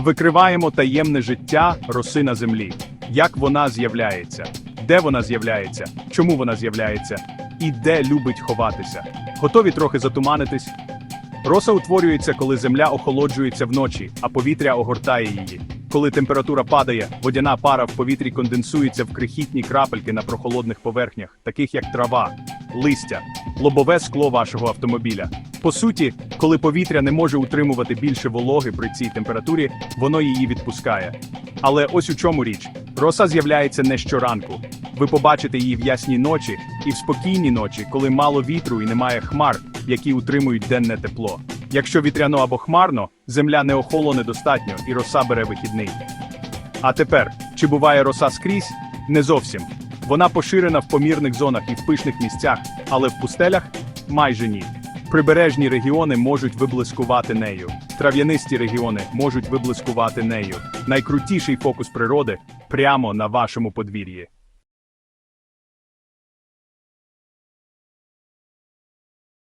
Викриваємо таємне життя роси на землі. Як вона з'являється, де вона з'являється, чому вона з'являється і де любить ховатися. Готові трохи затуманитись? Роса утворюється, коли земля охолоджується вночі, а повітря огортає її. Коли температура падає, водяна пара в повітрі конденсується в крихітні крапельки на прохолодних поверхнях, таких як трава, листя, лобове скло вашого автомобіля. По суті, коли повітря не може утримувати більше вологи при цій температурі, воно її відпускає. Але ось у чому річ: роса з'являється не щоранку. Ви побачите її в ясній ночі і в спокійній ночі, коли мало вітру і немає хмар, які утримують денне тепло. Якщо вітряно або хмарно, земля не охолоне достатньо і роса бере вихідний. А тепер, чи буває роса скрізь? Не зовсім. Вона поширена в помірних зонах і в пишних місцях, але в пустелях майже ні. Прибережні регіони можуть виблискувати нею. Трав'янисті регіони можуть виблискувати нею. Найкрутіший фокус природи прямо на вашому подвір'ї.